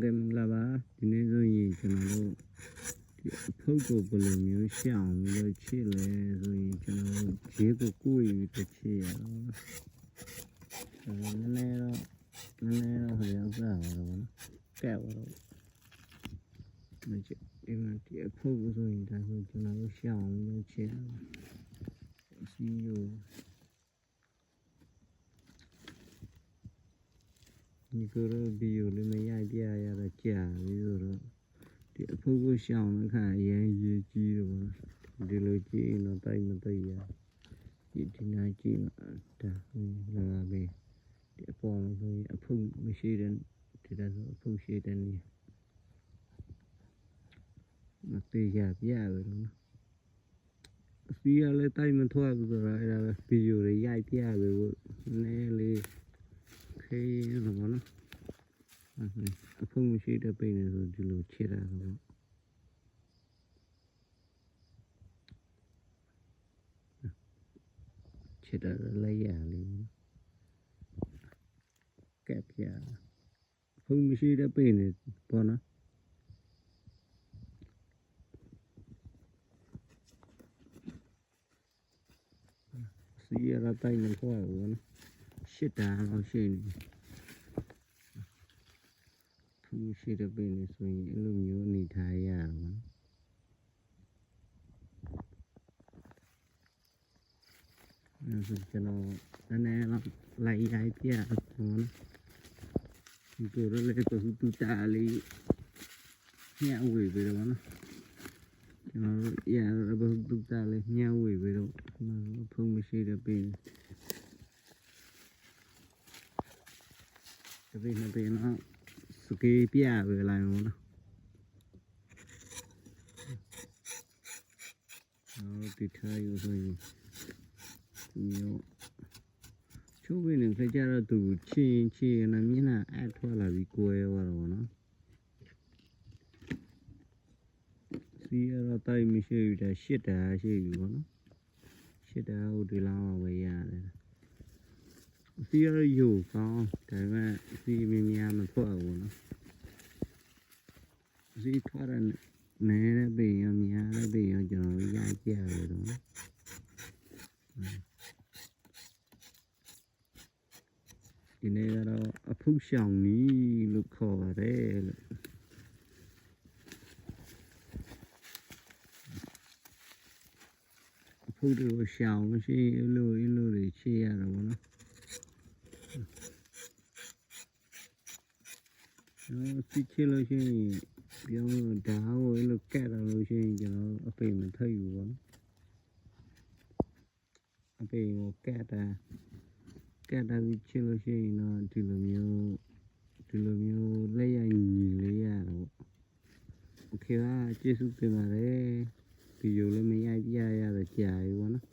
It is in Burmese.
ကဲမင်္ဂလာပါဒီနေ့ဆိုရင်ကျွန်တော်တို့ဒီအဖုတ်ကိုဘယ်လိုမျိုးရှောင်ပြီးတော့ချစ်လဲဆိုရင်ကျွန်တော်တို့ဈေးကိုကိုယ်ယူတစ်ချစ်ရတော့အဲနည်းနည်းတော့နည်းနည်းတော့ဟိုဥစ္စာပါတော့နော်ကဲပါတော့မချစ်ဒီမှာဒီအဖုတ်ကိုဆိုရင်ဒါဆိုကျွန်တော်တို့ရှောင်ပြီးတော့ချစ်ရအောင်အစီရော ဒီကိုရဘီယိုလေးမရိုက်ပြရတော့ကြာပြီဆိုတော့ဒီအဖိုးကိုရှောင်းတဲ့ခါအရင်ရေးကြီးတော့ဒီလိုကြည့်ရင်တော့တိုက်မသိရဒီဒီနာကြည့်မှာဒါလာပဲဒီအပေါ်မှာဆိုရင်အဖိုးမရှိတဲ့ဒီဒါဆိုအဖိုးရှိတဲ့နေမသေးရပြရပဲနော်အစီရလည်းတိုက်မထွက်ဘူးဆိုတော့အဲ့ဒါပဲဗီဒီယိုတွေရိုက်ပြရပဲလို့နည်းလေး ခေးရတော့ဗောနော်အဲ့အဖုံမရှိတဲ့ပိနေဆိုဒီလိုခြေတာတော့ခြေတာလည်းရလေးကက်ပြအဖုံမရှိတဲ့ပိနေပေါ့နော်စီရတာတိုင်းနေခွာဘူးနော် ရှစ်တန်းလောက်ရှိနေဖူးရှိတဲ့ပင်နေဆိုရင်အဲ့လိုမျိုးအနေထားရမှာအဲ့ဒါကျွန်တော်နည်းနည်းလောက်လိုက်ရိုက်ပြတော့ဒီကိုရလေကိုတူတာလေးညံ့ဝေပြီးတော့နော်ကျွန်တော်တို့ရရဘတူတာလေးညံ့ဝေပြီးတော့ဖုံးမရှိတဲ့ပင် တပည့်နှစ်ပင်တော့စကေးပြပဲလိုက်အောင်နော်အော်ဒီထားယူဆိုရင်မျိုးချိုးပင်နဲ့ခကြတော့သူချင်းချင်းနဲ့မျက်နှာအထွက်လာပြီးကိုယ်ရောတော့နော်စီရတော့တိုင်မရှိဘူးတဲ့ရှစ်တာရှိပြီပေါ့နော်ရှစ်တာဟိုဒီလောက်ပဲရတယ် စီရယူကောင်းဒါပေမဲ့စီမင်းများမထွက်ဘူးနော်စီထွက်ရနေတဲ့ပေရများတဲ့ပေရကျွန်တော်ရိုက်ကြရတယ်တော့ဒီနေ့ကတော့အဖုရှောင်နီလို့ခေါ်ပါတယ်လို့အဖုတွေကိုရှောင်မရှိလို့အလိုတွေချေရတာပေါ့နော် ကျွန်တော်စီချလို့ရှိရင်ပြောလို့ဓာတ်ကိုအဲ့လိုကက်တော့လို့ရှိရင်ကျွန်တော်အပိမထိတ်ဘူးပေါ့နော်အပိကိုကက်တာကက်တာပြီးချလို့ရှိရင်တော့ဒီလိုမျိုးဒီလိုမျိုးလက်ရညီလေးရတော့โอเคပါကျေးဇူးတင်ပါတယ်ဗီဒီယိုလေးမရိုက်ပြရတော့ကြာပြီပေါ့နော်